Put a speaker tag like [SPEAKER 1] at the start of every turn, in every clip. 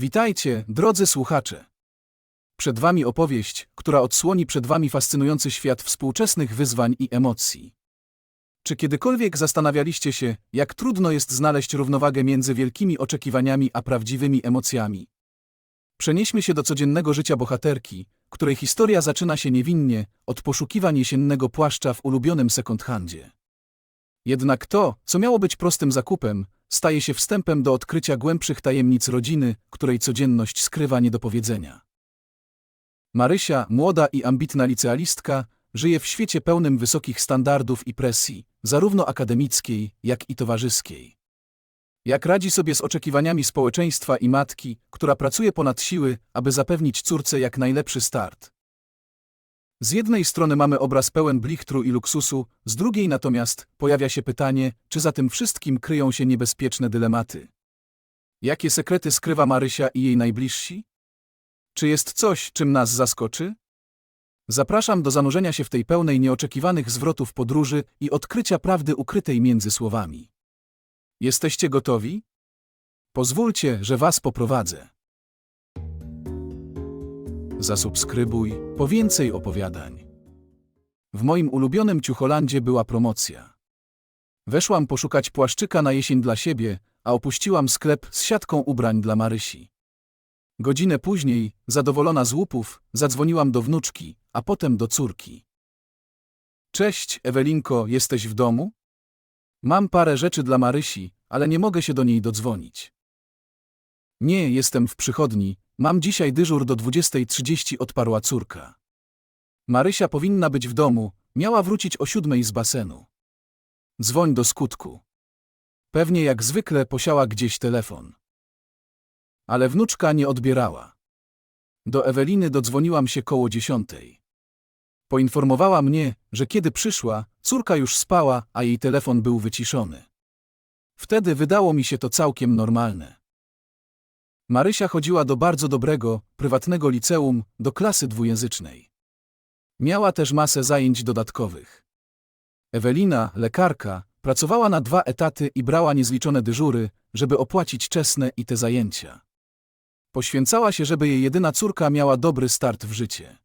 [SPEAKER 1] Witajcie, drodzy słuchacze. Przed Wami opowieść, która odsłoni przed Wami fascynujący świat współczesnych wyzwań i emocji. Czy kiedykolwiek zastanawialiście się, jak trudno jest znaleźć równowagę między wielkimi oczekiwaniami a prawdziwymi emocjami? Przenieśmy się do codziennego życia bohaterki, której historia zaczyna się niewinnie od poszukiwań jesiennego płaszcza w ulubionym second-handzie. Jednak to, co miało być prostym zakupem, staje się wstępem do odkrycia głębszych tajemnic rodziny, której codzienność skrywa niedopowiedzenia. Marysia, młoda i ambitna licealistka, żyje w świecie pełnym wysokich standardów i presji, zarówno akademickiej, jak i towarzyskiej. Jak radzi sobie z oczekiwaniami społeczeństwa i matki, która pracuje ponad siły, aby zapewnić córce jak najlepszy start? Z jednej strony mamy obraz pełen blichtru i luksusu, z drugiej natomiast pojawia się pytanie, czy za tym wszystkim kryją się niebezpieczne dylematy. Jakie sekrety skrywa Marysia i jej najbliżsi? Czy jest coś, czym nas zaskoczy? Zapraszam do zanurzenia się w tej pełnej nieoczekiwanych zwrotów podróży i odkrycia prawdy ukrytej między słowami. Jesteście gotowi? Pozwólcie, że Was poprowadzę. Zasubskrybuj po więcej opowiadań. W moim ulubionym Ciucholandzie była promocja. Weszłam poszukać płaszczyka na jesień dla siebie, a opuściłam sklep z siatką ubrań dla Marysi. Godzinę później, zadowolona z łupów, zadzwoniłam do wnuczki, a potem do córki. Cześć, Ewelinko, jesteś w domu? Mam parę rzeczy dla Marysi, ale nie mogę się do niej dodzwonić. Nie, jestem w przychodni, mam dzisiaj dyżur do 20.30, odparła córka. Marysia powinna być w domu, miała wrócić o siódmej z basenu. Dzwoń do skutku. Pewnie jak zwykle posiała gdzieś telefon. Ale wnuczka nie odbierała. Do Eweliny dodzwoniłam się koło dziesiątej. Poinformowała mnie, że kiedy przyszła, córka już spała, a jej telefon był wyciszony. Wtedy wydało mi się to całkiem normalne. Marysia chodziła do bardzo dobrego, prywatnego liceum, do klasy dwujęzycznej. Miała też masę zajęć dodatkowych. Ewelina, lekarka, pracowała na dwa etaty i brała niezliczone dyżury, żeby opłacić czesne i te zajęcia. Poświęcała się, żeby jej jedyna córka miała dobry start w życie.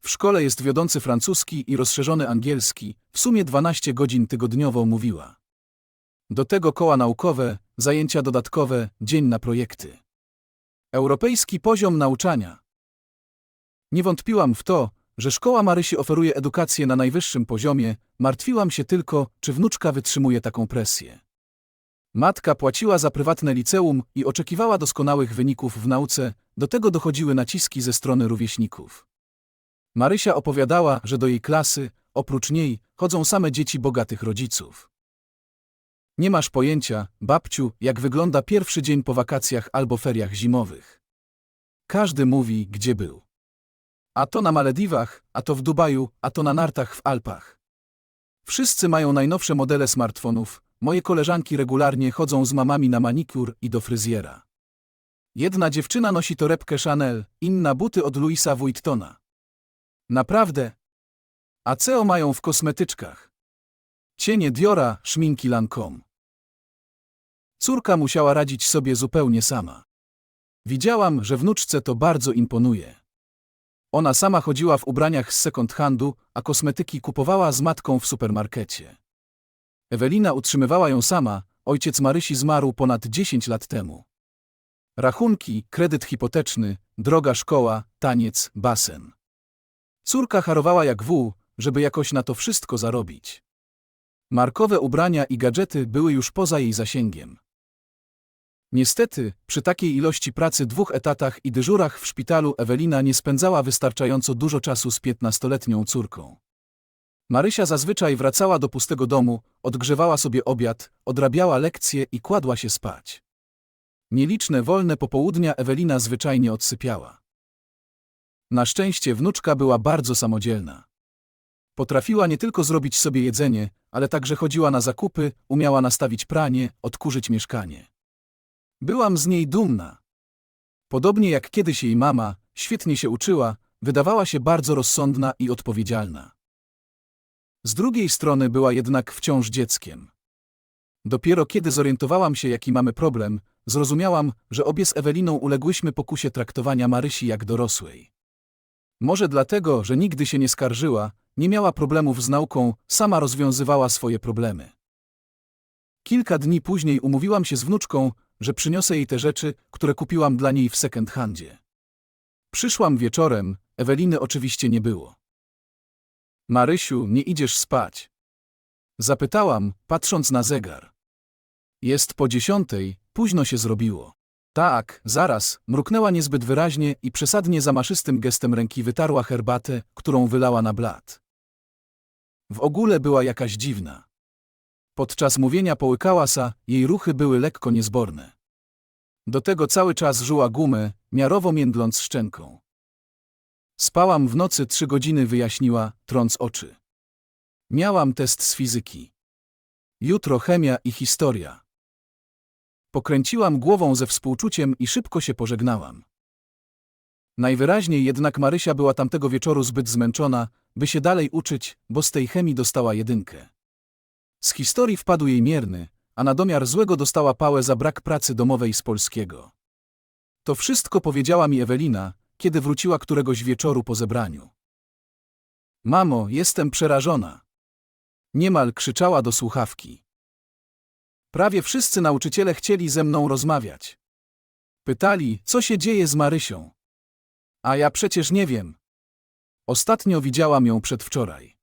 [SPEAKER 1] W szkole jest wiodący francuski i rozszerzony angielski, w sumie 12 godzin tygodniowo mówiła. Do tego koła naukowe, zajęcia dodatkowe, dzień na projekty. Europejski poziom nauczania. Nie wątpiłam w to, że szkoła Marysi oferuje edukację na najwyższym poziomie, martwiłam się tylko, czy wnuczka wytrzymuje taką presję. Matka płaciła za prywatne liceum i oczekiwała doskonałych wyników w nauce, do tego dochodziły naciski ze strony rówieśników. Marysia opowiadała, że do jej klasy, oprócz niej, chodzą same dzieci bogatych rodziców. Nie masz pojęcia, babciu, jak wygląda pierwszy dzień po wakacjach albo feriach zimowych. Każdy mówi, gdzie był. A to na Malediwach, a to w Dubaju, a to na nartach w Alpach. Wszyscy mają najnowsze modele smartfonów, moje koleżanki regularnie chodzą z mamami na manikur i do fryzjera. Jedna dziewczyna nosi torebkę Chanel, inna buty od Louisa Vuittona. Naprawdę? A co mają w kosmetyczkach? Cienie Diora, szminki Lancome. Córka musiała radzić sobie zupełnie sama. Widziałam, że wnuczce to bardzo imponuje. Ona sama chodziła w ubraniach z second handu, a kosmetyki kupowała z matką w supermarkecie. Ewelina utrzymywała ją sama, ojciec Marysi zmarł ponad 10 lat temu. Rachunki, kredyt hipoteczny, droga szkoła, taniec, basen. Córka harowała jak wół, żeby jakoś na to wszystko zarobić. Markowe ubrania i gadżety były już poza jej zasięgiem. Niestety, przy takiej ilości pracy dwóch etatach i dyżurach w szpitalu Ewelina nie spędzała wystarczająco dużo czasu z piętnastoletnią córką. Marysia zazwyczaj wracała do pustego domu, odgrzewała sobie obiad, odrabiała lekcje i kładła się spać. Nieliczne wolne popołudnia Ewelina zwyczajnie odsypiała. Na szczęście wnuczka była bardzo samodzielna. Potrafiła nie tylko zrobić sobie jedzenie, ale także chodziła na zakupy, umiała nastawić pranie, odkurzyć mieszkanie. Byłam z niej dumna. Podobnie jak kiedyś jej mama, świetnie się uczyła, wydawała się bardzo rozsądna i odpowiedzialna. Z drugiej strony była jednak wciąż dzieckiem. Dopiero kiedy zorientowałam się, jaki mamy problem, zrozumiałam, że obie z Eweliną uległyśmy pokusie traktowania Marysi jak dorosłej. Może dlatego, że nigdy się nie skarżyła, nie miała problemów z nauką, sama rozwiązywała swoje problemy. Kilka dni później umówiłam się z wnuczką, że przyniosę jej te rzeczy, które kupiłam dla niej w second handzie. Przyszłam wieczorem, Eweliny oczywiście nie było. Marysiu, nie idziesz spać? Zapytałam, patrząc na zegar. Jest po dziesiątej, późno się zrobiło. Tak, zaraz, mruknęła niezbyt wyraźnie i przesadnie zamaszystym gestem ręki wytarła herbatę, którą wylała na blat. W ogóle była jakaś dziwna. Podczas mówienia połykała sa, jej ruchy były lekko niezborne. Do tego cały czas żuła gumę, miarowo międląc szczęką. Spałam w nocy trzy godziny, wyjaśniła, trąc oczy. Miałam test z fizyki. Jutro chemia i historia. Pokręciłam głową ze współczuciem i szybko się pożegnałam. Najwyraźniej jednak Marysia była tamtego wieczoru zbyt zmęczona, by się dalej uczyć, bo z tej chemii dostała jedynkę. Z historii wpadł jej mierny, a na domiar złego dostała pałę za brak pracy domowej z polskiego. To wszystko powiedziała mi Ewelina, kiedy wróciła któregoś wieczoru po zebraniu. Mamo, jestem przerażona. Niemal krzyczała do słuchawki. Prawie wszyscy nauczyciele chcieli ze mną rozmawiać. Pytali, co się dzieje z Marysią. A ja przecież nie wiem. Ostatnio widziałam ją przedwczoraj.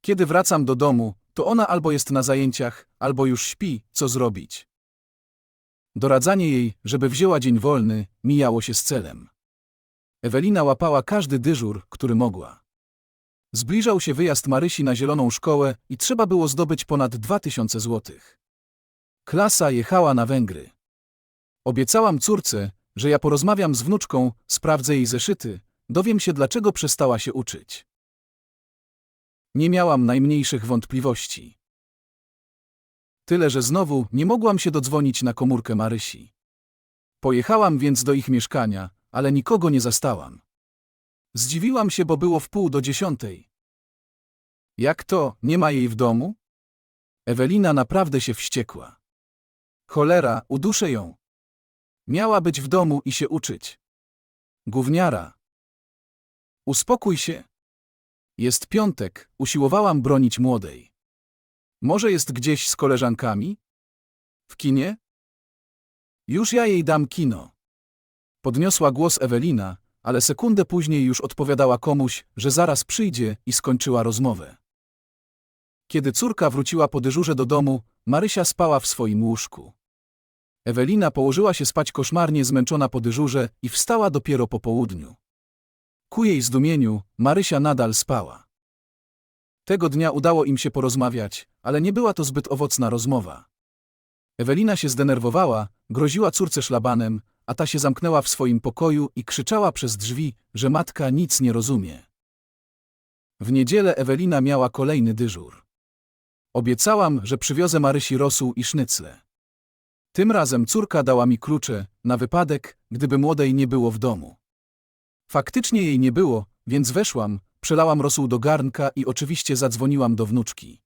[SPEAKER 1] Kiedy wracam do domu, to ona albo jest na zajęciach, albo już śpi, co zrobić. Doradzanie jej, żeby wzięła dzień wolny, mijało się z celem. Ewelina łapała każdy dyżur, który mogła. Zbliżał się wyjazd Marysi na zieloną szkołę i trzeba było zdobyć ponad 2000 złotych. Klasa jechała na Węgry. Obiecałam córce, że ja porozmawiam z wnuczką, sprawdzę jej zeszyty, dowiem się dlaczego przestała się uczyć. Nie miałam najmniejszych wątpliwości. Tyle, że znowu nie mogłam się dodzwonić na komórkę Marysi. Pojechałam więc do ich mieszkania, ale nikogo nie zastałam. Zdziwiłam się, bo było w pół do dziesiątej. Jak to, nie ma jej w domu? Ewelina naprawdę się wściekła. Cholera, uduszę ją. Miała być w domu i się uczyć. Gówniara. Uspokój się. Jest piątek, usiłowałam bronić młodej. Może jest gdzieś z koleżankami? W kinie? Już ja jej dam kino. Podniosła głos Ewelina, ale sekundę później już odpowiadała komuś, że zaraz przyjdzie i skończyła rozmowę. Kiedy córka wróciła po dyżurze do domu, Marysia spała w swoim łóżku. Ewelina położyła się spać koszmarnie zmęczona po dyżurze i wstała dopiero po południu. Ku jej zdumieniu, Marysia nadal spała. Tego dnia udało im się porozmawiać, ale nie była to zbyt owocna rozmowa. Ewelina się zdenerwowała, groziła córce szlabanem, a ta się zamknęła w swoim pokoju i krzyczała przez drzwi, że matka nic nie rozumie. W niedzielę Ewelina miała kolejny dyżur. Obiecałam, że przywiozę Marysi rosół i sznycle. Tym razem córka dała mi klucze, na wypadek, gdyby młodej nie było w domu. Faktycznie jej nie było, więc weszłam, przelałam rosół do garnka i oczywiście zadzwoniłam do wnuczki.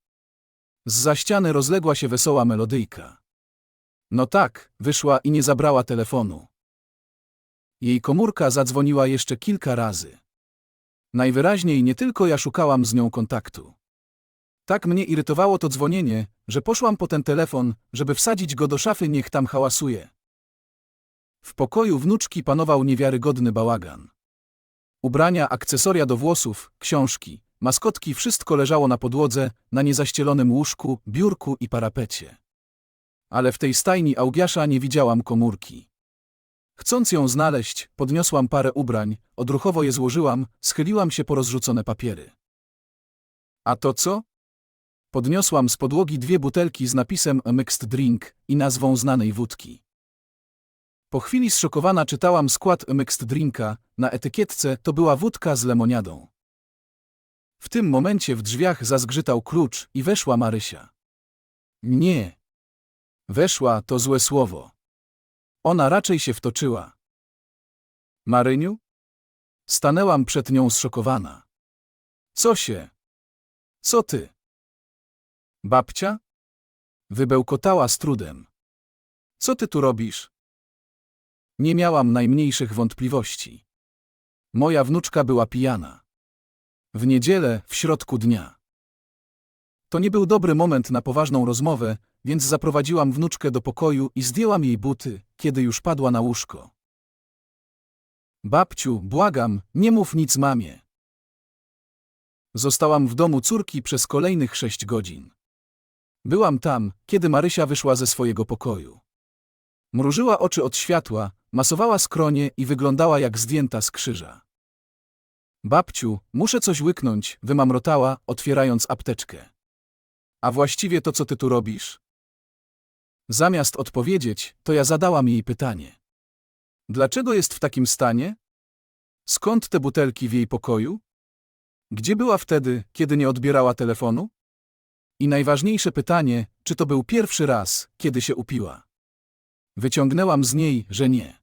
[SPEAKER 1] Z za ściany rozległa się wesoła melodyjka. No tak, wyszła i nie zabrała telefonu. Jej komórka zadzwoniła jeszcze kilka razy. Najwyraźniej nie tylko ja szukałam z nią kontaktu. Tak mnie irytowało to dzwonienie, że poszłam po ten telefon, żeby wsadzić go do szafy, niech tam hałasuje. W pokoju wnuczki panował niewiarygodny bałagan. Ubrania, akcesoria do włosów, książki, maskotki wszystko leżało na podłodze, na niezaścielonym łóżku, biurku i parapecie. Ale w tej stajni Augiasza nie widziałam komórki. Chcąc ją znaleźć, podniosłam parę ubrań, odruchowo je złożyłam, schyliłam się po rozrzucone papiery. A to co? Podniosłam z podłogi dwie butelki z napisem Mixed Drink i nazwą znanej wódki. Po chwili zszokowana czytałam skład Mixed Drinka, na etykietce to była wódka z lemoniadą. W tym momencie w drzwiach zazgrzytał klucz i weszła Marysia. Nie. Weszła to złe słowo. Ona raczej się wtoczyła. Maryniu? Stanęłam przed nią zszokowana. Co się? Co ty? Babcia? Wybełkotała z trudem. Co ty tu robisz? Nie miałam najmniejszych wątpliwości. Moja wnuczka była pijana. W niedzielę, w środku dnia. To nie był dobry moment na poważną rozmowę, więc zaprowadziłam wnuczkę do pokoju i zdjęłam jej buty, kiedy już padła na łóżko. Babciu, błagam, nie mów nic mamie. Zostałam w domu córki przez kolejnych sześć godzin. Byłam tam, kiedy Marysia wyszła ze swojego pokoju. Mrużyła oczy od światła, masowała skronie i wyglądała jak zdjęta z krzyża. Babciu, muszę coś łyknąć, wymamrotała, otwierając apteczkę. A właściwie to co ty tu robisz? Zamiast odpowiedzieć, to ja zadałam jej pytanie. Dlaczego jest w takim stanie? Skąd te butelki w jej pokoju? Gdzie była wtedy, kiedy nie odbierała telefonu? I najważniejsze pytanie, czy to był pierwszy raz, kiedy się upiła? Wyciągnęłam z niej, że nie.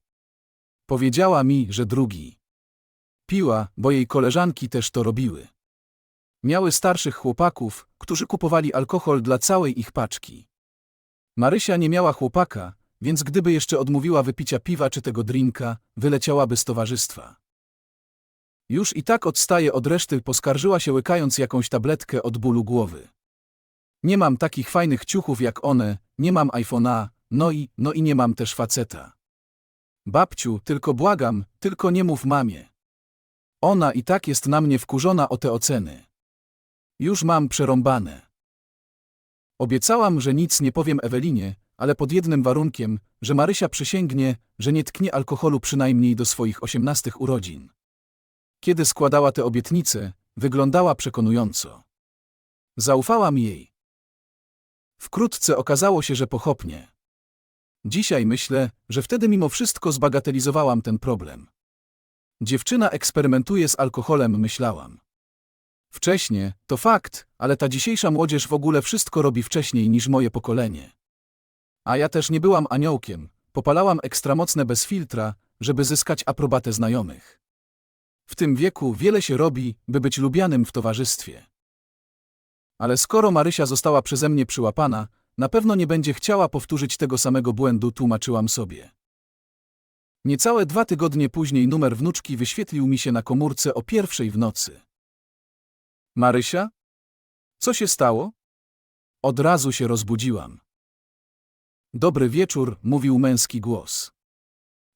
[SPEAKER 1] Powiedziała mi, że drugi. Piła, bo jej koleżanki też to robiły. Miały starszych chłopaków, którzy kupowali alkohol dla całej ich paczki. Marysia nie miała chłopaka, więc gdyby jeszcze odmówiła wypicia piwa czy tego drinka, wyleciałaby z towarzystwa. Już i tak odstaje od reszty, poskarżyła się łykając jakąś tabletkę od bólu głowy. Nie mam takich fajnych ciuchów jak one, nie mam iPhone'a, no i, no i nie mam też faceta. Babciu, tylko błagam, tylko nie mów mamie. Ona i tak jest na mnie wkurzona o te oceny. Już mam przerąbane. Obiecałam, że nic nie powiem Ewelinie, ale pod jednym warunkiem, że Marysia przysięgnie, że nie tknie alkoholu przynajmniej do swoich osiemnastych urodzin. Kiedy składała te obietnice, wyglądała przekonująco. Zaufałam jej. Wkrótce okazało się, że pochopnie. Dzisiaj myślę, że wtedy mimo wszystko zbagatelizowałam ten problem. Dziewczyna eksperymentuje z alkoholem, myślałam. Wcześnie, to fakt, ale ta dzisiejsza młodzież w ogóle wszystko robi wcześniej niż moje pokolenie. A ja też nie byłam aniołkiem, popalałam ekstramocne bez filtra, żeby zyskać aprobatę znajomych. W tym wieku wiele się robi, by być lubianym w towarzystwie. Ale skoro Marysia została przeze mnie przyłapana, na pewno nie będzie chciała powtórzyć tego samego błędu, tłumaczyłam sobie. Niecałe dwa tygodnie później numer wnuczki wyświetlił mi się na komórce o pierwszej w nocy. Marysia? Co się stało? Od razu się rozbudziłam. Dobry wieczór, mówił męski głos.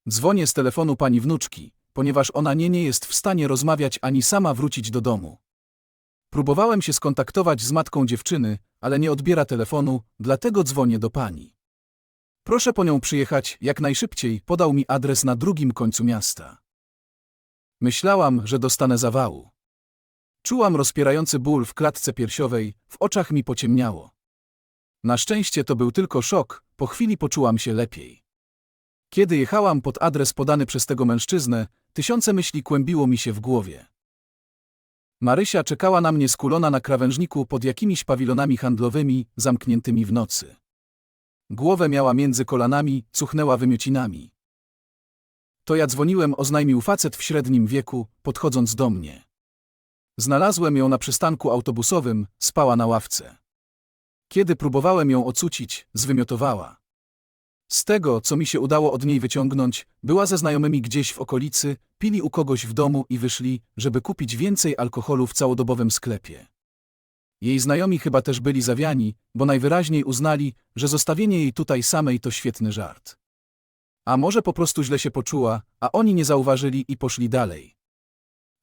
[SPEAKER 1] Dzwonię z telefonu pani wnuczki, ponieważ ona nie, nie jest w stanie rozmawiać ani sama wrócić do domu. Próbowałem się skontaktować z matką dziewczyny, ale nie odbiera telefonu, dlatego dzwonię do pani. Proszę po nią przyjechać jak najszybciej, podał mi adres na drugim końcu miasta. Myślałam, że dostanę zawału. Czułam rozpierający ból w klatce piersiowej, w oczach mi pociemniało. Na szczęście to był tylko szok, po chwili poczułam się lepiej. Kiedy jechałam pod adres podany przez tego mężczyznę, tysiące myśli kłębiło mi się w głowie. Marysia czekała na mnie skulona na krawężniku pod jakimiś pawilonami handlowymi, zamkniętymi w nocy. Głowę miała między kolanami, cuchnęła wymiocinami. To ja dzwoniłem, oznajmił facet w średnim wieku, podchodząc do mnie. Znalazłem ją na przystanku autobusowym, spała na ławce. Kiedy próbowałem ją ocucić, zwymiotowała. Z tego, co mi się udało od niej wyciągnąć, była ze znajomymi gdzieś w okolicy, pili u kogoś w domu i wyszli, żeby kupić więcej alkoholu w całodobowym sklepie. Jej znajomi chyba też byli zawiani, bo najwyraźniej uznali, że zostawienie jej tutaj samej to świetny żart. A może po prostu źle się poczuła, a oni nie zauważyli i poszli dalej.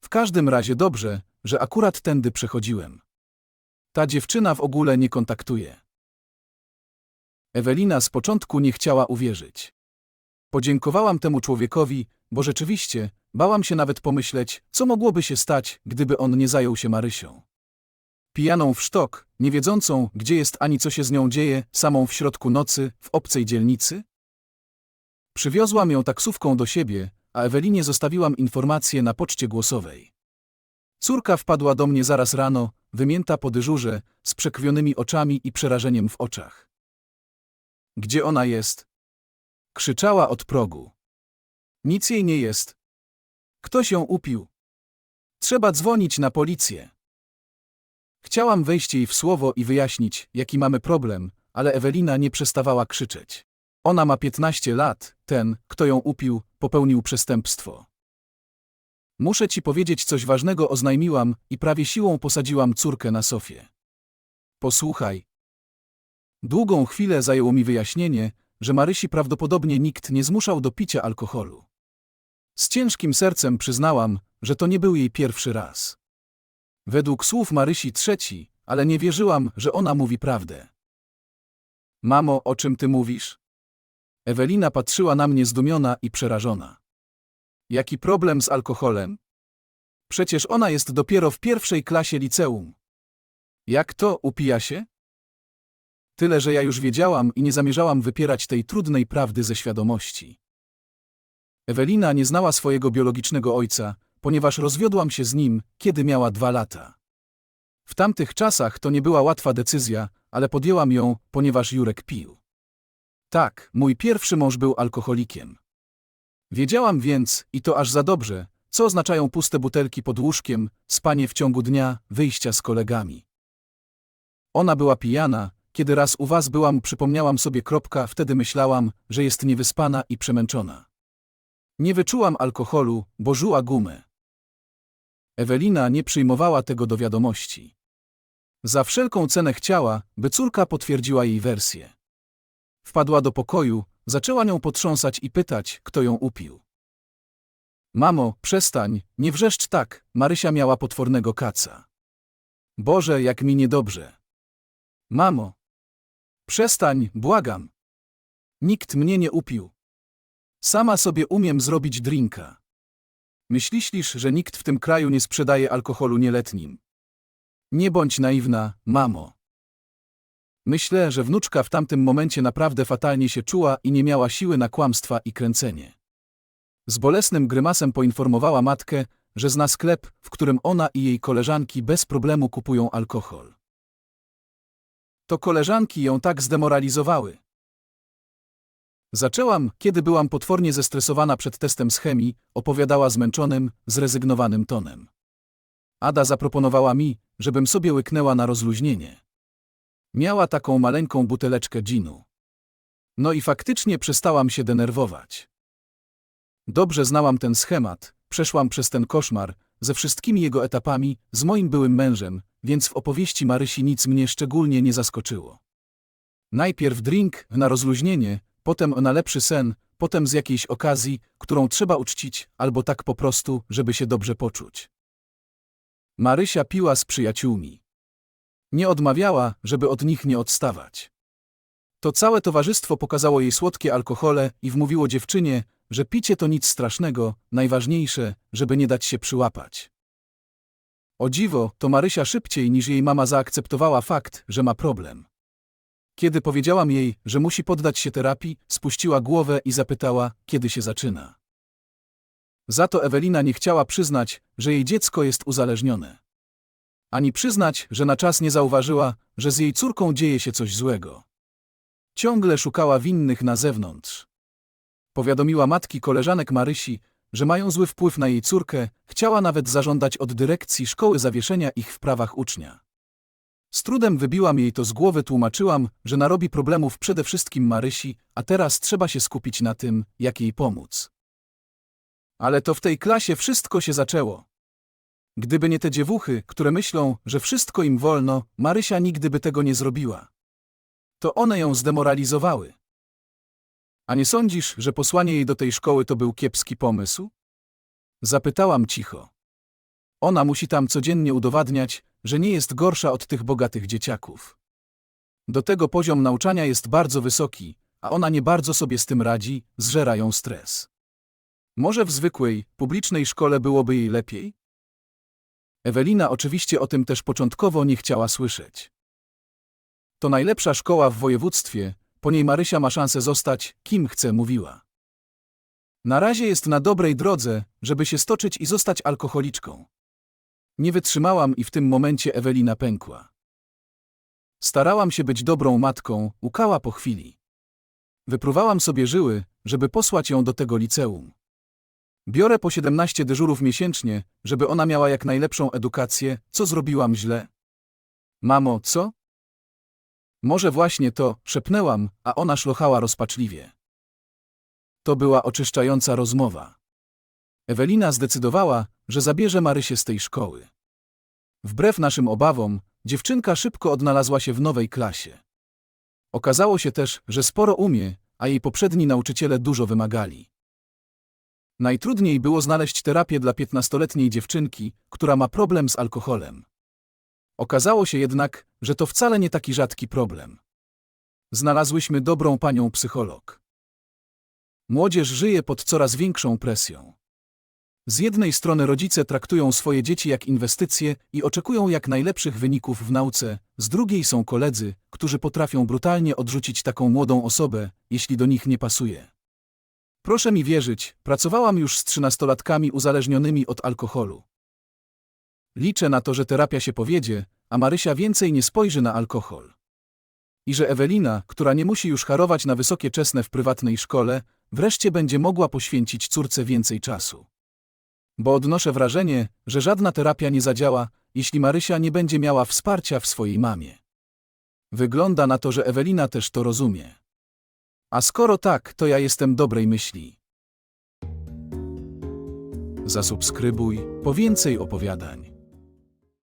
[SPEAKER 1] W każdym razie dobrze, że akurat tędy przechodziłem. Ta dziewczyna w ogóle nie kontaktuje. Ewelina z początku nie chciała uwierzyć. Podziękowałam temu człowiekowi, bo rzeczywiście bałam się nawet pomyśleć, co mogłoby się stać, gdyby on nie zajął się Marysią. Pijaną w sztok, nie wiedzącą, gdzie jest ani co się z nią dzieje, samą w środku nocy, w obcej dzielnicy? Przywiozłam ją taksówką do siebie, a Ewelinie zostawiłam informację na poczcie głosowej. Córka wpadła do mnie zaraz rano, wymięta po dyżurze, z przekrwionymi oczami i przerażeniem w oczach. Gdzie ona jest? Krzyczała od progu. Nic jej nie jest. Ktoś ją upił. Trzeba dzwonić na policję. Chciałam wejść jej w słowo i wyjaśnić, jaki mamy problem, ale Ewelina nie przestawała krzyczeć. Ona ma 15 lat, ten, kto ją upił, popełnił przestępstwo. Muszę ci powiedzieć coś ważnego oznajmiłam i prawie siłą posadziłam córkę na sofie. Posłuchaj. Długą chwilę zajęło mi wyjaśnienie, że Marysi prawdopodobnie nikt nie zmuszał do picia alkoholu. Z ciężkim sercem przyznałam, że to nie był jej pierwszy raz. Według słów Marysi trzeci, ale nie wierzyłam, że ona mówi prawdę. Mamo, o czym ty mówisz? Ewelina patrzyła na mnie zdumiona i przerażona. Jaki problem z alkoholem? Przecież ona jest dopiero w pierwszej klasie liceum. Jak to upija się? Tyle, że ja już wiedziałam i nie zamierzałam wypierać tej trudnej prawdy ze świadomości. Ewelina nie znała swojego biologicznego ojca, ponieważ rozwiodłam się z nim, kiedy miała dwa lata. W tamtych czasach to nie była łatwa decyzja, ale podjęłam ją, ponieważ Jurek pił. Tak, mój pierwszy mąż był alkoholikiem. Wiedziałam więc, i to aż za dobrze, co oznaczają puste butelki pod łóżkiem, spanie w ciągu dnia, wyjścia z kolegami. Ona była pijana, kiedy raz u was byłam, przypomniałam sobie kropka, wtedy myślałam, że jest niewyspana i przemęczona. Nie wyczułam alkoholu, bo żuła gumę. Ewelina nie przyjmowała tego do wiadomości. Za wszelką cenę chciała, by córka potwierdziła jej wersję. Wpadła do pokoju, zaczęła nią potrząsać i pytać, kto ją upił. Mamo, przestań, nie wrzeszcz tak, Marysia miała potwornego kaca. Boże, jak mi niedobrze. Mamo. Przestań, błagam. Nikt mnie nie upił. Sama sobie umiem zrobić drinka. Myślisz, że nikt w tym kraju nie sprzedaje alkoholu nieletnim? Nie bądź naiwna, mamo. Myślę, że wnuczka w tamtym momencie naprawdę fatalnie się czuła i nie miała siły na kłamstwa i kręcenie. Z bolesnym grymasem poinformowała matkę, że zna sklep, w którym ona i jej koleżanki bez problemu kupują alkohol. To koleżanki ją tak zdemoralizowały. Zaczęłam, kiedy byłam potwornie zestresowana przed testem z chemii, opowiadała zmęczonym, zrezygnowanym tonem. Ada zaproponowała mi, żebym sobie łyknęła na rozluźnienie. Miała taką maleńką buteleczkę ginu. No i faktycznie przestałam się denerwować. Dobrze znałam ten schemat, przeszłam przez ten koszmar, ze wszystkimi jego etapami, z moim byłym mężem, więc w opowieści Marysi nic mnie szczególnie nie zaskoczyło. Najpierw drink na rozluźnienie, potem na lepszy sen, potem z jakiejś okazji, którą trzeba uczcić, albo tak po prostu, żeby się dobrze poczuć. Marysia piła z przyjaciółmi. Nie odmawiała, żeby od nich nie odstawać. To całe towarzystwo pokazało jej słodkie alkohole i wmówiło dziewczynie, że picie to nic strasznego, najważniejsze, żeby nie dać się przyłapać. O dziwo, to Marysia szybciej niż jej mama zaakceptowała fakt, że ma problem. Kiedy powiedziałam jej, że musi poddać się terapii, spuściła głowę i zapytała, kiedy się zaczyna. Za to Ewelina nie chciała przyznać, że jej dziecko jest uzależnione. Ani przyznać, że na czas nie zauważyła, że z jej córką dzieje się coś złego. Ciągle szukała winnych na zewnątrz. Powiadomiła matki koleżanek Marysi, że mają zły wpływ na jej córkę, chciała nawet zażądać od dyrekcji szkoły zawieszenia ich w prawach ucznia. Z trudem wybiłam jej to z głowy, tłumaczyłam, że narobi problemów przede wszystkim Marysi, a teraz trzeba się skupić na tym, jak jej pomóc. Ale to w tej klasie wszystko się zaczęło. Gdyby nie te dziewuchy, które myślą, że wszystko im wolno, Marysia nigdy by tego nie zrobiła. To one ją zdemoralizowały. A nie sądzisz, że posłanie jej do tej szkoły to był kiepski pomysł? Zapytałam cicho. Ona musi tam codziennie udowadniać, że nie jest gorsza od tych bogatych dzieciaków. Do tego poziom nauczania jest bardzo wysoki, a ona nie bardzo sobie z tym radzi, zżera ją stres. Może w zwykłej, publicznej szkole byłoby jej lepiej? Ewelina oczywiście o tym też początkowo nie chciała słyszeć. To najlepsza szkoła w województwie, po niej Marysia ma szansę zostać, kim chce, mówiła. Na razie jest na dobrej drodze, żeby się stoczyć i zostać alkoholiczką. Nie wytrzymałam i w tym momencie Ewelina pękła. Starałam się być dobrą matką, łkała po chwili. Wypruwałam sobie żyły, żeby posłać ją do tego liceum. Biorę po 17 dyżurów miesięcznie, żeby ona miała jak najlepszą edukację, co zrobiłam źle. Mamo, co? Może właśnie to, szepnęłam, a ona szlochała rozpaczliwie. To była oczyszczająca rozmowa. Ewelina zdecydowała, że zabierze Marysię z tej szkoły. Wbrew naszym obawom, dziewczynka szybko odnalazła się w nowej klasie. Okazało się też, że sporo umie, a jej poprzedni nauczyciele dużo wymagali. Najtrudniej było znaleźć terapię dla piętnastoletniej dziewczynki, która ma problem z alkoholem. Okazało się jednak, że to wcale nie taki rzadki problem. Znalazłyśmy dobrą panią psycholog. Młodzież żyje pod coraz większą presją. Z jednej strony rodzice traktują swoje dzieci jak inwestycje i oczekują jak najlepszych wyników w nauce, z drugiej są koledzy, którzy potrafią brutalnie odrzucić taką młodą osobę, jeśli do nich nie pasuje. Proszę mi wierzyć, pracowałam już z trzynastolatkami uzależnionymi od alkoholu. Liczę na to, że terapia się powiedzie, a Marysia więcej nie spojrzy na alkohol. I że Ewelina, która nie musi już harować na wysokie czesne w prywatnej szkole, wreszcie będzie mogła poświęcić córce więcej czasu. Bo odnoszę wrażenie, że żadna terapia nie zadziała, jeśli Marysia nie będzie miała wsparcia w swojej mamie. Wygląda na to, że Ewelina też to rozumie. A skoro tak, to ja jestem dobrej myśli. Zasubskrybuj po więcej opowiadań.